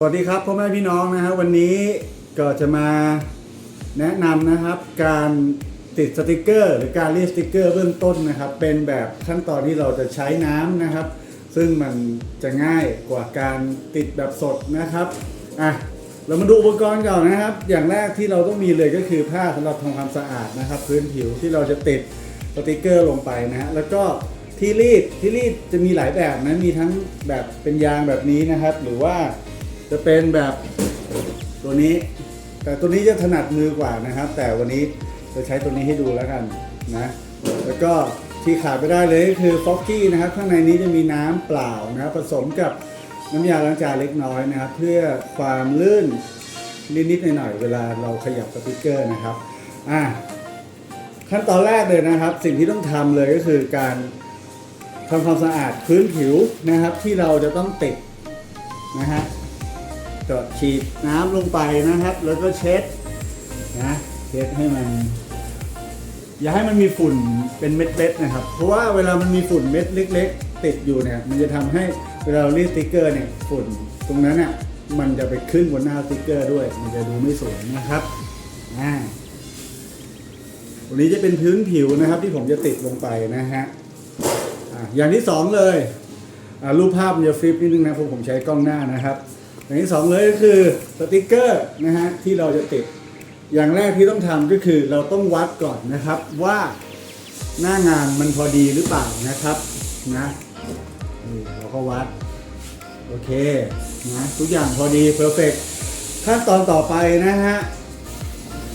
สวัสดีครับพ่อแม่พี่น้องนะครับวันนี้ก็จะมาแนะนำนะครับ การติดสติกเกอร์ หรือการรีดสติกเกอร์เบื้องต้นนะครับ เป็นแบบขั้นตอนที่เราจะใช้น้ำนะครับ ซึ่งมันจะง่ายกว่าการติดแบบสดนะครับอะเรามาดูอุปกรณ์ก่อนนะครับ อย่างแรกที่เราต้องมีเลยก็คือผ้าสำหรับทำความสะอาดนะครับ พื้นผิวที่เราจะติดสติกเกอร์ลงไปนะฮะแล้วก็ที่รีดที่รีดจะมีหลายแบบนะมีทั้งแบบเป็นยางแบบนี้นะครับ หรือว่า จะเป็นแบบตัวนี้ แต่ตัวนี้จะถนัดมือกว่านะครับ แต่วันนี้จะใช้ตัวนี้ให้ดูแล้วกันนะแล้วก็ที่ขาดไม่ได้เลยก็คือฟอกกี้นะครับ ข้างในนี้จะมีน้ำเปล่านะครับผสมกับน้ำยาล้างจานเล็กน้อยนะครับ เพื่อความลื่นนิดๆหน่อยๆเวลาเราขยับสติกเกอร์นะครับอะขั้นตอนแรกเลยนะครับ สิ่งที่ต้องทำเลยก็คือการทำความสะอาดพื้นผิวนะครับ ที่เราจะต้องติดนะฮะ ก็ฉีดน้ำลงไปนะครับ แล้วก็เช็ดนะเช็ดให้มัน อย่าให้มันมีฝุ่นเป็นเม็ดๆนะครับ เพราะว่าเวลามันมีฝุ่นเม็ดเล็ก ๆ ติดอยู่เนี่ย มันจะทำให้เวลาเรารีดสติกเกอร์เนี่ยฝุ่นตรงนั้นน่ะมันจะไปขึ้นบนหน้าสติกเกอร์ด้วย มันจะดูไม่สวยนะครับอ่าวันนี้จะเป็นพื้นผิวนะครับ ที่ผมจะติดลงไปนะฮะอะอย่างที่สองเลยอะรูปภาพมันจะฟลิปนิดนึงนะเพราะผมใช้กล้องหน้านะครับ อย่างที่สองเลยก็คือสติกเกอร์นะฮะที่เราจะติด อย่างแรกที่ต้องทำก็คือเราต้องวัดก่อนนะครับว่าหน้างานมันพอดีหรือเปล่านะครับนะนี่เราก็วัด โอเคนะทุกอย่างพอดีเพอร์เฟกขั้นตอนต่อไปนะฮะ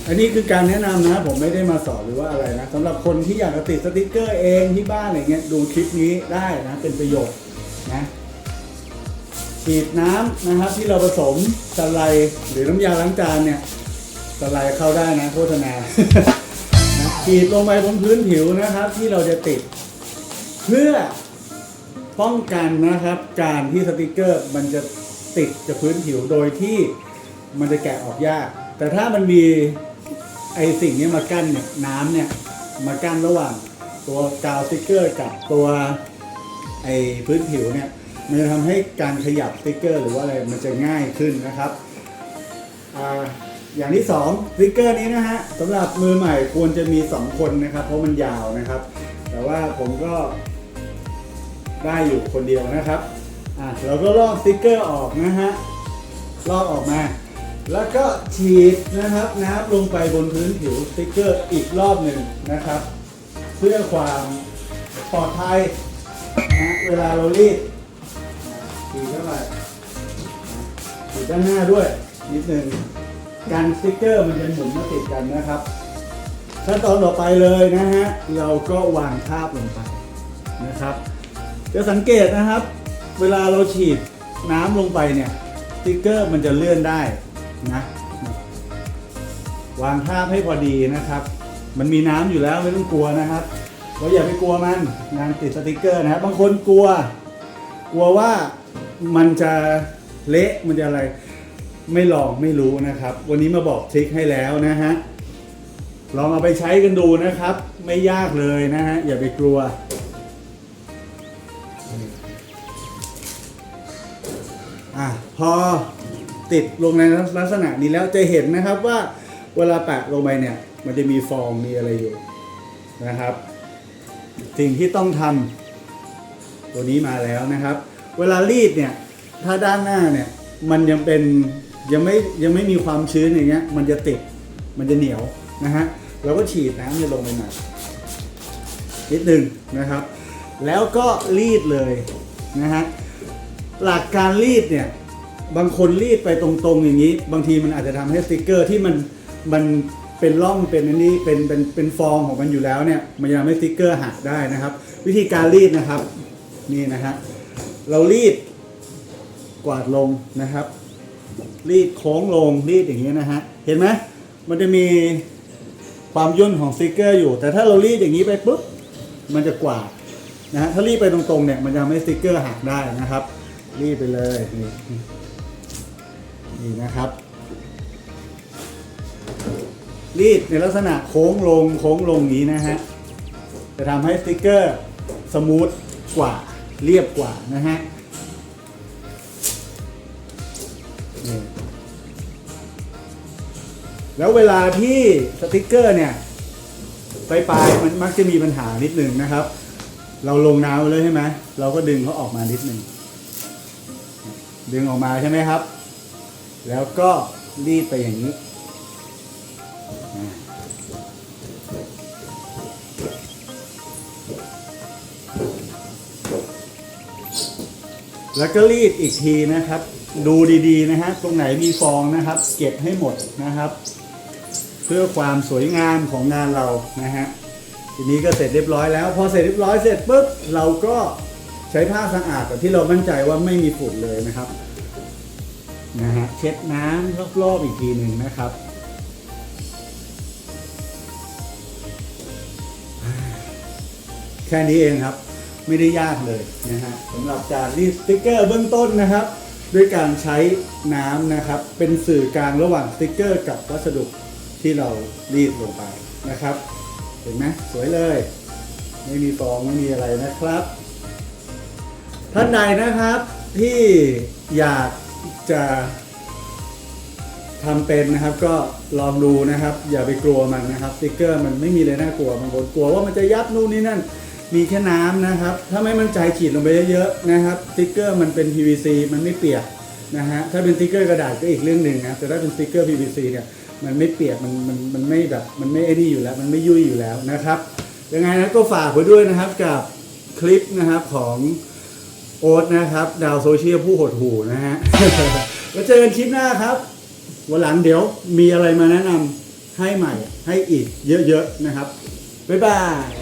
อันนี้คือการแนะนำนะ ผมไม่ได้มาสอนหรือว่าอะไรนะสำหรับคนที่อยากจะติดสติกเกอร์เองที่บ้านอะไรเงี้ยดูคลิปนี้ได้นะเป็นประโยชน์นะ ฉีดน้ำนะครับ ที่เราผสมสไลด์หรือน้ำยาล้างจานเนี่ยสไลด์เข้าได้นะโฆษณาฉีดลงไปบนพื้นผิวนะครับ ที่เราจะติด เพื่อป้องกันนะครับ การที่สติกเกอร์มันจะติดกับพื้นผิวโดยที่มันจะแกะออกยาก แต่ถ้ามันมีไอสิ่งนี้มากั้นเนี่ยน้ำเนี่ยมากั้นระหว่างตัวกาวสติกเกอร์กับตัวไอพื้นผิวเนี่ย มันจะทำให้การขยับสติ๊กเกอร์หรือว่าอะไรมันจะง่ายขึ้นนะครับออย่างที่สองสติ๊กเกอร์นี้นะฮะสำหรับมือใหม่ควรจะมี 2 คนนะครับ เพราะมันยาวนะครับ แต่ว่าผมก็ได้อยู่คนเดียวนะครับอะเราก็ลอกสติ๊กเกอร์ออกนะฮะลอกออกมา แล้วก็ฉีดนะครับน้ำลงไปบนพื้นผิวสติ๊กเกอร์อีกรอบหนึ่งนะครับ เพื่อความปลอดภัยนะเวลาเรารีด ฉีดเข้าไปฉีดด้านหน้าด้วยนิดหนึ่งการสติ๊กเกอร์มันจะหมุนมาติดกันนะครับขั้นตอนต่อไปเลยนะฮะเราก็วางทาบลงไปนะครับ จะสังเกตนะครับ เวลาเราฉีดน้ำลงไปเนี่ยสติ๊กเกอร์มันจะเลื่อนได้นะวางทาบให้พอดีนะครับ มันมีน้ำอยู่แล้วไม่ต้องกลัวนะครับเราอย่าไปกลัวมันงานติดสติกเกอร์นะครับบางคนกลัว กลัวว่า มันจะเละมันจะอะไรไม่ลองไม่รู้นะครับ วันนี้มาบอกทริคให้แล้วนะฮะลองเอาไปใช้กันดูนะครับ ไม่ยากเลยนะฮะอย่าไปกลัว อะพอติดลงในลักษณะนี้แล้วจะเห็นนะครับว่าเวลาแปะลงไปเนี่ย มันจะมีฟองมีอะไรอยู่นะครับ สิ่งที่ต้องทำตัวนี้มาแล้วนะครับ เวลารีดเนี่ย ถ้าด้านหน้าเนี่ย มันยังเป็นยังไม่ยังไม่มีความชื้นอย่างเงี้ย มันจะติด มันจะเหนียวนะฮะเราก็ฉีดน้ำเนี่ยลงไปหน่อยนิดหนึ่งนะครับ แล้วก็รีดเลยนะฮะหลักการรีดเนี่ยบางคนรีดไปตรงๆอย่างนี้ บางทีมันอาจจะทำให้สติกเกอร์ที่มันมันเป็นร่องเป็นอันนี้เป็นเป็นเป็นฟองของมันอยู่แล้วเนี่ยมันจะทำให้สติกเกอร์หักได้นะครับ วิธีการรีดนะครับนี่นะฮะ เรารีดกวาดลงนะครับ รีดโค้งลงรีดอย่างนี้นะฮะ เห็นไหมมันจะมีความย่นของสติกเกอร์อยู่ แต่ถ้าเรารีดอย่างนี้ไปปุ๊บ มันจะกวาดนะฮะ ถ้ารีดไปตรงๆเนี่ย มันจะทำให้สติกเกอร์หักได้นะครับ รีดไปเลยนี่นี่นะครับ รีดในลักษณะโค้งลงโค้งลงนี้นะฮะ จะทำให้สติกเกอร์สมูทกว่า เรียบกว่านะฮะแล้วเวลาที่สติกเกอร์เนี่ยปลายๆมันมักจะมีปัญหานิดนึงนะครับ เราลงน้ำไว้เลยใช่ไหมเราก็ดึงเขาออกมานิดนึงดึงออกมาใช่ไหมครับ แล้วก็รีดไปอย่างนี้ แล้วก็รีดอีกทีนะครับ ดูดีๆนะฮะตรงไหนมีฟองนะครับ เก็บให้หมดนะครับ เพื่อความสวยงามของงานเรานะฮะทีนี้ก็เสร็จเรียบร้อยแล้ว พอเสร็จเรียบร้อยเสร็จปุ๊บเราก็ใช้ผ้าสะอาดแบบที่เรามั่นใจว่าไม่มีฝุ่นเลยนะครับนะฮะเช็ดน้ำรอบๆอีกทีหนึ่งนะครับแค่นี้เองครับ ไม่ได้ยากเลยนะฮะสำหรับการรีดสติกเกอร์เบื้องต้นนะครับ ด้วยการใช้น้ำนะครับ เป็นสื่อกลางระหว่างสติกเกอร์กับวัสดุที่เรารีดลงไปนะครับ เห็นไหมสวยเลย ไม่มีฟองไม่มีอะไรนะครับ ท่านใดนะครับที่อยากจะทำเป็นนะครับก็ลองดูนะครับ อย่าไปกลัวมันนะครับสติกเกอร์มันไม่มีเลยน่ากลัวบางคนกลัวว่ามันจะยับนู่นนี่นั่น มีแค่น้ำนะครับ ถ้าไม่มั่นใจฉีดลงไปเยอะๆนะครับสติ๊กเกอร์มันเป็น PVC มันไม่เปียกนะฮะถ้าเป็นสติ๊กเกอร์กระดาษก็อีกเรื่องหนึ่งนะแต่ถ้าเป็นสติ๊กเกอร์ PVC เนี่ยมันไม่เปียกมันมันมันไม่แบบมันไม่ไอ้นี่อยู่แล้ว มันไม่ยุ่ยอยู่แล้วนะครับยังไงนะก็ฝากไว้ด้วยนะครับกับคลิปนะครับของโอ๊ตนะครับ ดาวโซเชียลผู้หดหูนะฮะแล้วเจอกันคลิปหน้าครับ วันหลังเดี๋ยวมีอะไรมาแนะนำให้ใหม่ให้อีกเยอะๆนะครับ บ๊ายบาย